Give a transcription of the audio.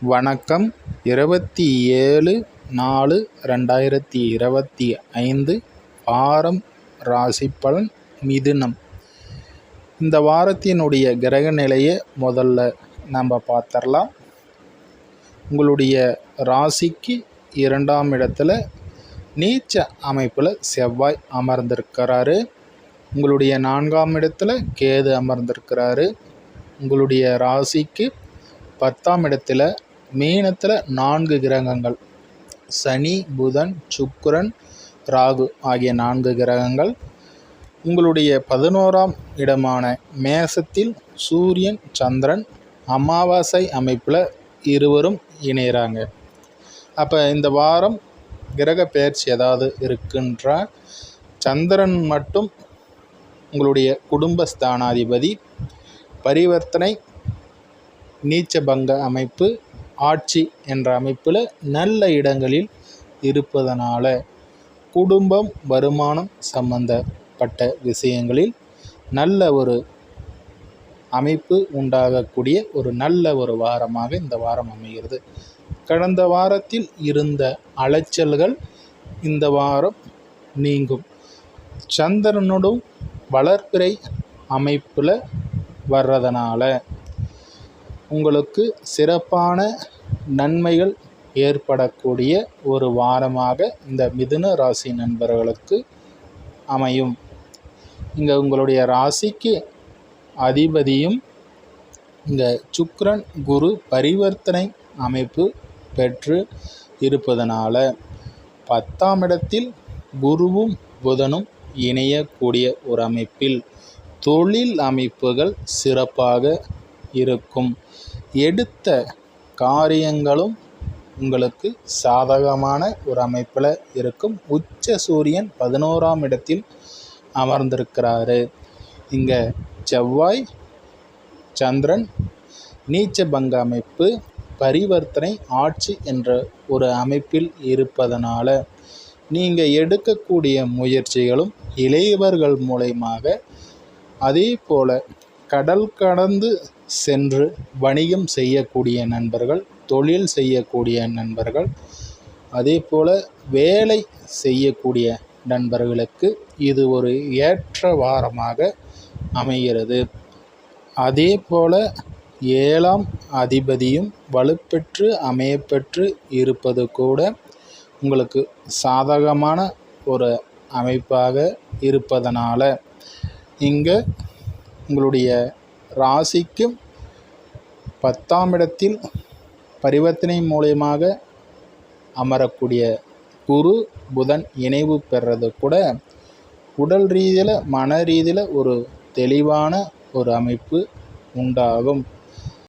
வணக்கம். இருபத்தி ஏழு நாலு ரெண்டாயிரத்தி இருபத்தி ஐந்து வாரம் ராசிப்பலன் மிதுனம். இந்த வாரத்தினுடைய கிரக நிலையை முதல்ல நம்ம பார்த்துடலாம். உங்களுடைய ராசிக்கு இரண்டாம் இடத்துல நீச்ச அமைப்பில் செவ்வாய் அமர்ந்திருக்கிறாரு. உங்களுடைய நான்காம் இடத்துல கேது அமர்ந்திருக்கிறாரு. உங்களுடைய ராசிக்கு பத்தாம் இடத்துல மீனத்தில் நான்கு கிரகங்கள். சனி புதன் சுக்கரன் ராகு ஆகிய நான்கு கிரகங்கள் உங்களுடைய பதினோராம் இடமான மேசத்தில் சூரியன் சந்திரன் அமாவாசை அமைப்பில் இருவரும் இணைகிறாங்க அப்போ இந்த வாரம் கிரக பெயர்ச்சி ஏதாவது இருக்குன்ற? சந்திரன் மட்டும் உங்களுடைய குடும்ப ஸ்தானாதிபதி பரிவர்த்தனை நீச்சபங்க அமைப்பு ஆட்சி என்ற அமைப்பில் நல்ல இடங்களில் இருப்பதனால குடும்பம் வருமானம் சம்பந்தப்பட்ட விஷயங்களில் நல்ல ஒரு அமைப்பு உண்டாகக்கூடிய ஒரு நல்ல ஒரு வாரமாக இந்த வாரம் அமைகிறது. கடந்த வாரத்தில் இருந்த அலைச்சல்கள் இந்த வாரம் நீங்கும். சந்திரனோடும் வளர்ப்பிறை அமைப்பில் வர்றதனால உங்களுக்கு சிறப்பான நன்மைகள் ஏற்படக்கூடிய ஒரு வாரமாக இந்த மிதுன ராசி நண்பர்களுக்கு அமையும். இங்கே உங்களுடைய ராசிக்கு அதிபதியும் இந்த சுக்ரன் குரு பரிவர்த்தனை அமைப்பு பெற்று இருப்பதனால பத்தாம் இடத்தில் குருவும் புதனும் இணையக்கூடிய ஒரு அமைப்பில் தொழில் அமைப்புகள் சிறப்பாக இருக்கும். எடுத்த காரியங்களும் உங்களுக்கு சாதகமான ஒரு அமைப்பில் இருக்கும். உச்ச சூரியன் பதினோராம் இடத்தில் அமர்ந்திருக்கிறாரு. இங்கே செவ்வாய் சந்திரன் நீச்ச பங்க அமைப்பு பரிவர்த்தனை ஆட்சி என்ற ஒரு அமைப்பில் இருப்பதனால் நீங்கள் எடுக்கக்கூடிய முயற்சிகளும் இளையவர்கள் மூலயமாக அதே போல் கடல் கடந்து சென்று வணிகம் செய்யக்கூடிய நண்பர்கள் தொழில் செய்யக்கூடிய நண்பர்கள் அதே போல் வேலை செய்யக்கூடிய நண்பர்களுக்கு இது ஒரு ஏற்ற வாரமாக அமைகிறது. அதே போல் ஏழாம் அதிபதியும் வலுப்பெற்று அமையப்பெற்று இருப்பது கூட உங்களுக்கு சாதகமான ஒரு அமைப்பாக இருப்பதனால் இங்கே உங்களுடைய ராசிக்கும் பத்தாம் இடத்தில் பரிவர்த்தனை மூலயமாக அமரக்கூடிய குரு புதன் இணைவு பெறது கூட உடல் ரீதியில் மன ரீதியில் ஒரு தெளிவான ஒரு அமைப்பு உண்டாகும்.